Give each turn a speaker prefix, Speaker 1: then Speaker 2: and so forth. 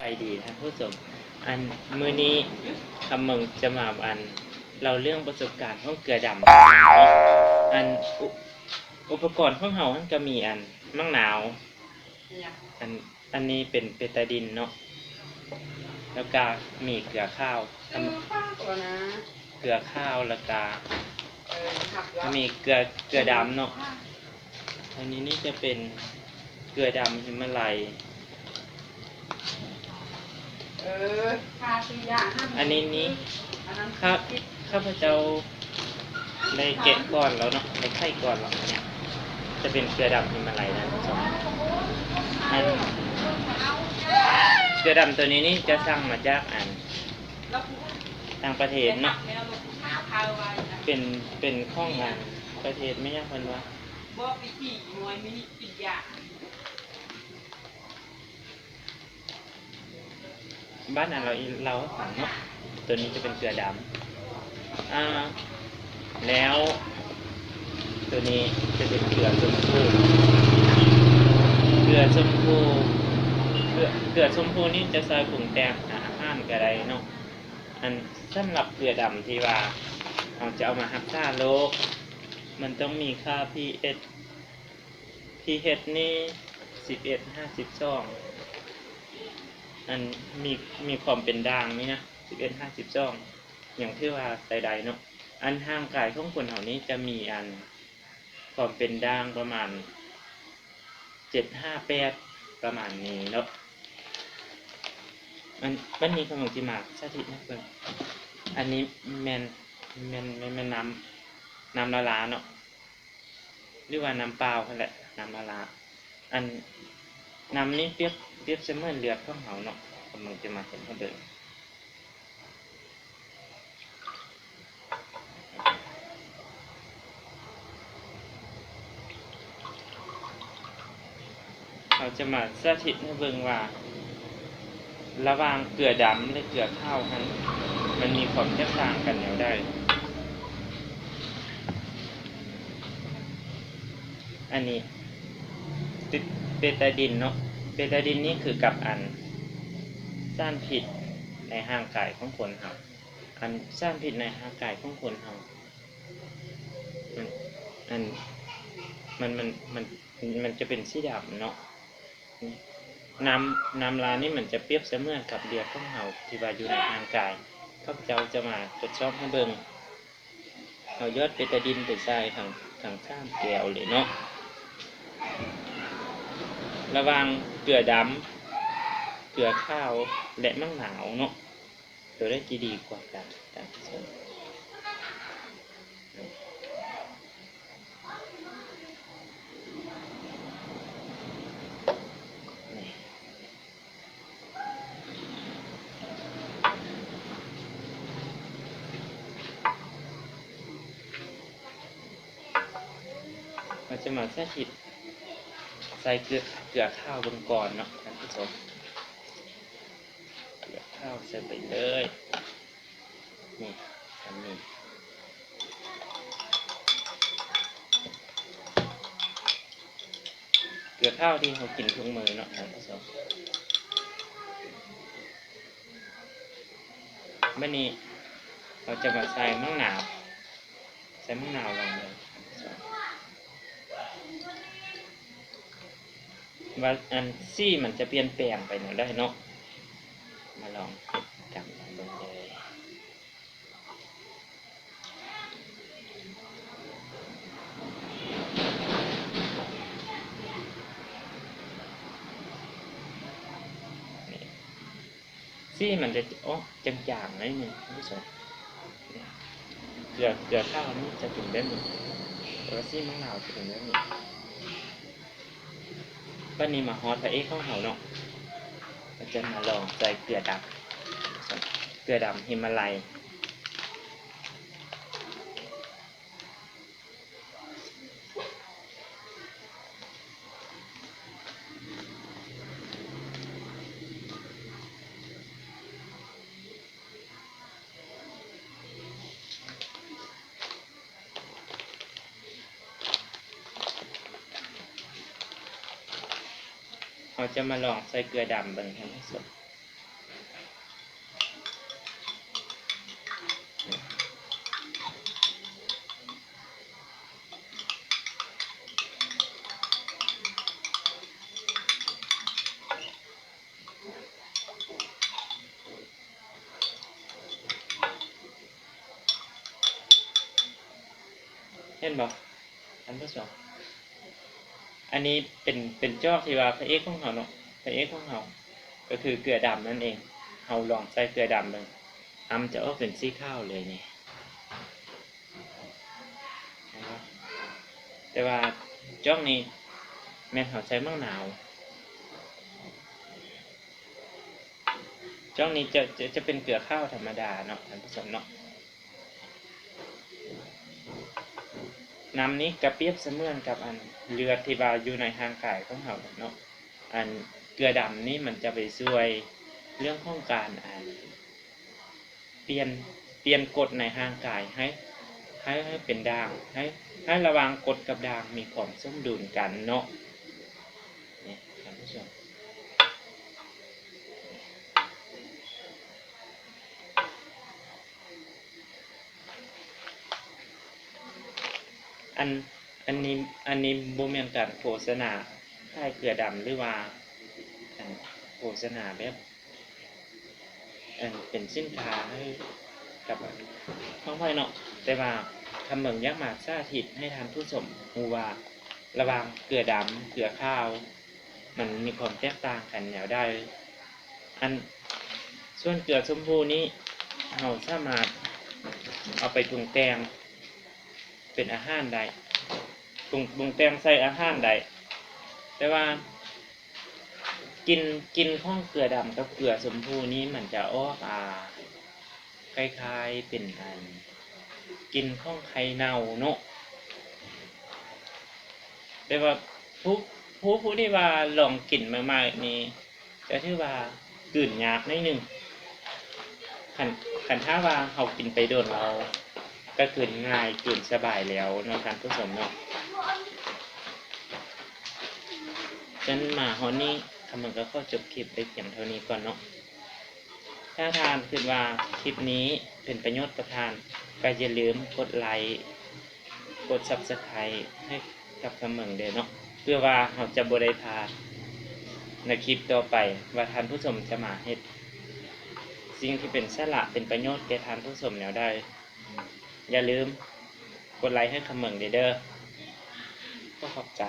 Speaker 1: ไปดีท่านผู้ชมอันมือนี้คำมึงจะมาอัน เราเรื่องประสบการณ์ของเกลือดำอันอุอุปกรณ์ของเฮามันก็มีอันมังหนาว อันอันนี้เป็นเปตาดินเนาะแล้วก็มีเกลือข้าว
Speaker 2: เออป้าก่อนนะ
Speaker 1: เกลือข้าวแล้วก็
Speaker 2: เออหักแล้ว
Speaker 1: มีเกลือเกลือดำเนาะอันนี้นี่จะเป็นเกลือดำหิมาลัย
Speaker 2: เออทาสียาห้าม
Speaker 1: อันนี้นี้ข้าข้าพเจ้าได้แกะก่อนแล้วเนาะได้ไข่ก่อนแล้วเนี่ยจะเป็นเกลือดำหิมาลัยนะท่านอันเกลือดำตัวนี้นี่จะสั่งมาจากอัน
Speaker 2: แล้ว
Speaker 1: ต่างประเทศเนาะเป็นเป็นข้องงานประเทศไม่ยากคนว่า
Speaker 2: บ่ไปขี่มวยไม่นี่ปิดยา
Speaker 1: บ้านเราเราฝังเนาะตัวนี้จะเป็นเกลือดำอ่าแล้ว ตัวนี้จะเป็นเกลือชมพูเกลือชมพูเกลือเกลือชมพูนี่จะใส่ปรุงแตงอาหารก็ได้เนาะอันสำหรับเกลือดำที่ว่าเราจะเอามาหักษาโรคมันต้องมีค่า pH pH นี่สิบเอ็ดห้าสิบสอง อันมีมีความเป็นด่างนี่นะสิบเอ็ดห้าสิบสองอย่างที่ว่าใดๆเนาะอันห่างกายของคนเหล่านี้จะมีอันความเป็นด่างประมาณเจ็ดห้าแปดประมาณนี้เนาะมันมันมีขนมจีมาสาธิตนะเพื่อนอันนี้แมนแมนแมนแมนน้ำน้ำละลาเนาะหรือว่าน้ำเปล่ากันแหละน้ำละลาอัน น้ำนี้เปรียบเปรียบเสมือนเลือดของเขาเนาะกำลังจะมาเห็นเขาเดินเขาจะมาสาธิตให้เบิ่งว่า ระหว่างเกลือดำและเกลือข้าวนั้นมันมีความแตกต่างกันอย่างไรอันนี้ติด เบตาดินเนาะเบตาดินนี่คือกับอันสร้างผิดในห่างกายของคนเราอันสร้างผิดในห่างกายของคนเรามันอันมันมันมันมันจะเป็นสีดำเนาะน้ำน้ำลานี่มันจะเปรียบเสมือนกับเลือดของเราที่ว่าอยู่ในห่างกายข้าพเจ้าจะมาทดสอบให้เบิงเอายอดเบตาดินไปใส่ทางทางข้ามแก้วเลยเนาะ ระวังเกลือดำเกลือข้าวและมะนาวเนาะตัวได้จีดีกว่ากันท่ามนี่เราจะมาสาธิต ใส่เกลือเกลือข้าวบนก่อนเนาะท่านผู้ชมเกลือข้าวใส่ไปเลยนี่อันนี้เกลือข้าวที่เขากินทุกมือเนาะท่านผู้ชมเมื่อนี้เราจะมาใส่มะนาวใส่มะนาวลงเลย ว่าอันซี่มันจะเปลี่ยนแปลงไปหน่อยได้เนาะมาลองจำลองดูเลยซี่มันจะโอ้จางๆนิดนึงท่านผู้ชมเนี่ยเกลือเกลือข้าวนี่จะถึงได้หมดแต่ว่าซี่มะนาวจะถึงได้หมด วันนี้มาฮอตพระเอกของเขาเนาะเราจะมาลองใส่เกลือดำเกลือดำฮิมาลัย เขาจะมาลองใส่เกลือดำเบิ่งทำให้สดเห็นบอกอันที่สอง อันนี้เป็นเป็นจอกที่ว่าพระเอกของเขาเนาะพระเอกของเขาก็คือเกลือดำนั่นเองเราลองใส่เกลือดำเลยอ้ำจะออกเป็นสีข้าวเลยนี่แต่ว่าจอกนี้แม่เขาใช้มะนาวจ้องนี้จะจะจะเป็นเกลือข้าวธรรมดาเนาะท่านผู้ชมเนาะ น้ำนี้กระเปรียบเสมือนกับอันเลือดที่ว่าอยู่ในหางกายของเราเนาะอันเกลือดำนี่มันจะไปช่วยเรื่องของการอันเปลี่ยนเปลี่ยนกรดในหางกายให้ให้ให้เป็นด่างให้ให้ระวางกรดกับด่างมีความสมดุลกันเนาะนี่ท่านผู้ชม อันอันนี้อันนี้บ่แม่นการโฆษณาค่ายเกลือดำหรือว่าโฆษณาแบบอันเป็นสินค้าให้กับท้องไฟเนาะแต่ว่าคำเมืองยักษ์มาสาธิตให้ทานผู้ชมฮู้ว่าระว่างเกลือดำเกลือข้าว มันมีความแตกต่างกันอย่างได้ อันส่วนเกลือชมพูนี้เราสามารถเอาไปปรุงแต่ง เป็นอาหารใดปรุงปรุงแต่งใส่อาหารใดแต่ว่า กินกินข้องเกลือดำกับเกลือสมพูนี้มันจะออกอาคล้ายๆเป็นอัน กินข้องไข่เน่าเนาะแต่ว่าผู้ผู้ผู้ที่ว่าลองกินมากๆนี่จะถือว่ากลืนยากนิดนึงขันขันถ้าว่าเขากินไปโดนเรา ก็คืนง่ายคืนสบายแล้วเนาะท่านผู้ชมเนาะฉันมาฮอนนี้คำมันก็ขอจบคลิปไปเพียงเท่านี้ก่อนเนาะถ้าทานคือว่าคลิปนี้เป็นประโยชน์ประทานก็อย่าลืมกดไลค์กด subscribe ให้กับคำเมืองเด้เนาะเพื่อว่าเราจะบริพาในคลิปต่อไปว่าท่านผู้ชมจะมาเฮ็ดสิ่งที่เป็นสาระเป็นประโยชน์แก่ท่านผู้ชมแนวได้ อย่าลืมกดไลค์ให้คำเมืองเดเด้อก็ขอบใจ